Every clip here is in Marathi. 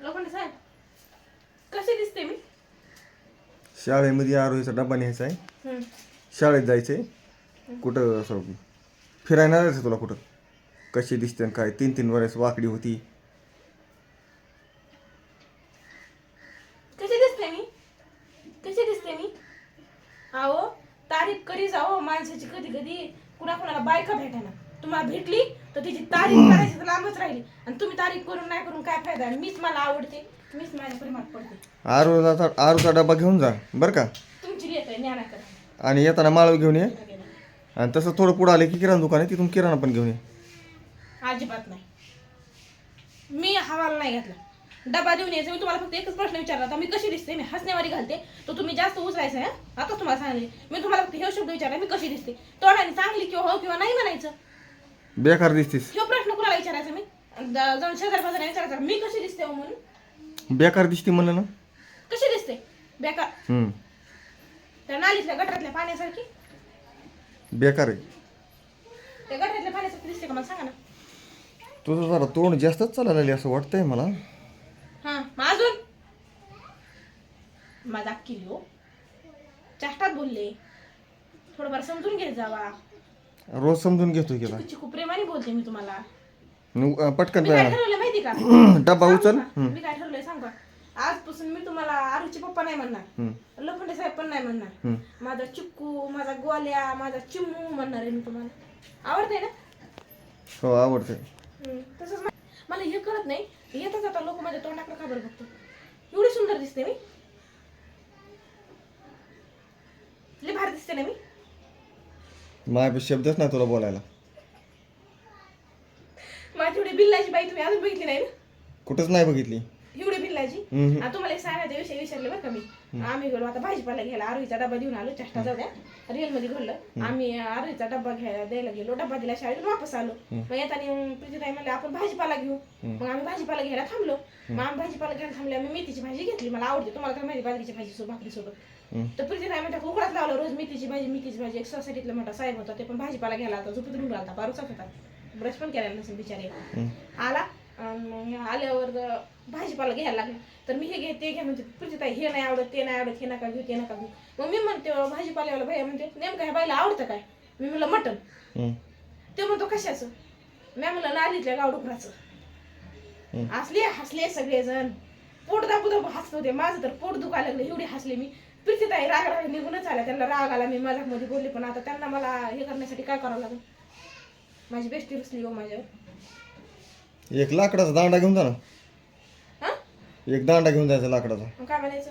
लोखंडे साहेब कशी दिसते मी? शाळेमध्ये आरोहीचा डबा न्यायचा आहे. हम्म. शाळेत जायचं आहे कुठं असं फिरायला जायचं तुला कुठं? कशी दिसते आणि काय? तीन तीन वरेस वाकडी होती. कशी दिसते मी? कशी दिसते मी? अहो तारीफ करी जाओ माणसाची कधी कधी कुणा कुणाला बायका भेटाना. तुम्हाला भेटली? तर तिची तारीफ करायची तर लांबच राहिली. आणि तुम्ही तारीफ करून नाही करून काय फायदा? मीच मला आवडते. मीच माझ्या प्रेमात पडते. आरोचा आरूचा डबा घेऊन जा बरं का? तुमची आहे आणि येताना माळव घेऊन ये. आणि तसं थोडं पुढं आले की किराणा दुकान आहे तिथून किराणा पण घेऊन ये. अजिबात नाही. मी हवाला नाही घातला. डबा देऊन यायचा मी तुम्हाला फक्त एकच प्रश्न विचारला होता. मी कशी दिसते? मी हसण्यावारी घालते. तर तुम्ही जास्त उचलायचं आहे हं? आता तुम्हाला सांगले मी तुम्हाला फक्त हे शब्द विचारला मी कशी दिसते? तोंडाने चांगली किंवा हो बेकार दिसतीस. ह्यो प्रश्न कुणाला विचारायचा मी? ज- जाऊन शेजार विचारायचा. मी कशी दिसते हो म्हणून? बेकार दिसती म्हणलं ना. कशी दिसते? बेकार. हम्म. त्या नालीतल्या गटारातल्या पाण्यासारखी? बेकार आहे. त्या गटारातल्या पाण्यासारखी दिसते का? मला सांगा ना. तुझं जरा तोंड जास्तच चालायला लागली असं वाटतंय मला. हा मग अजून? माझा किली चाष्टात बोलले. थोडंफार समजून घेत जावा रोज समजून केला चिकू चिकू प्रेमाने बोलते मी तुम्हाला. न- अं, पटकन मी काय. ठरवलं माहिती का? डबा उचल. का? मी काय ठरवलंय सांग का? आजपासून मी तुम्हाला आरूचे पप्पा नाही म्हणणार. लोखंडे साहेब पण नाही म्हणणार. माझा चिक्कू माझा गोल्या माझा चिमू म्हणणार आहे मी तुम्हाला. आवडते ना? हो आवडतंय. हम्म, तसंच मा- मला हे कळत नाही. येता जाता लोक माझ्या तोंडाकडे का बरं बघतो एवढी सुंदर दिसते मी. लय भारी दिसते ना मी? माझ्या शब्दच नाही तुला बोलायला. माझी एवढी बिल्लाची बाई तुम्ही अजून बघितली नाही ना? कुठंच नाही बघितली. एवढी बिल्लाची हम्म. आता तुम्हाला एक सांगायचा विषय विचारले बरं का मी. आम्ही गेलो आता भाजीपाला घ्यायला आरोहीचा डबा देऊन आलो चष्टा जाऊ द्या. रिअलमध्ये घडलं. आम्ही आरोहीचा डबा घ्यायला द्यायला गेलो डबा दिला शाळेत वापस आलो. मग येताना प्रीतीताई म्हणले आपण भाजीपाला घेऊ. मग आम्ही भाजीपाला घ्यायला थांबलो. मग आम्ही भाजीपाला घ्यायला थांबले आम्ही मेथीची भाजी घेतली. मला आवडते. तुम्हाला तर माहिती बाजरीची भाजी सोबत भाकरी सोबत. तर प्रीतीताई म्हणतात उकडाच लावलं रोज मेथीची भाजी मेथीची भाजी. एक सोसायटीतला मोठा साहेब होता ते पण भाजीपाला घ्यायला आता झोपत रुंड आलता पारूचाच होता. ब्रश पण केला नसेल बिचारे. आला. मग आल्यावर भाजीपाला घ्यायला लागला तर मी हे घे ते घे म्हणते प्रीतीताई हे नाही आवडत ते नाही आवडत हे नका घेऊ ते नका घेऊ. मग मी म्हणते अं, भाजीपाल्यावाला भैया म्हणते नेमकं ह्या बाईला आवडतं काय? मी म्हणलं मटन हम्म. ते म्हणतो कशाचं? मी म्हणलं नालीतल्या गावडुकराचं. हसले हसले सगळेजण. पोट दाबू दाबू हसत होते. माझं तर पोट दुखायला लागलं एवढी हसले मी. प्रीतीताई राग राग निघूनच आल्या. त्यांना राग आला मी माझ्यामध्ये बोलले पण आता त्यांना मला हे करण्यासाठी काय करावं लागेल? माझी बेस्टी रुसली हो माझ्यावर. एक लाकडाचा दांडा घेऊन जा ना. हा? एक दांडा घेऊन जायचा लाकडाचा. मग काय म्हणायचं?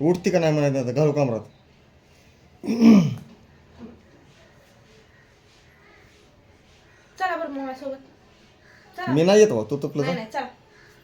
उठती का नाही म्हणायचं आता घालू कामरात. चला बरं मग माझ्यासोबत. चला. मी नाही येतो तू तुपलं नाही जा नाही चला.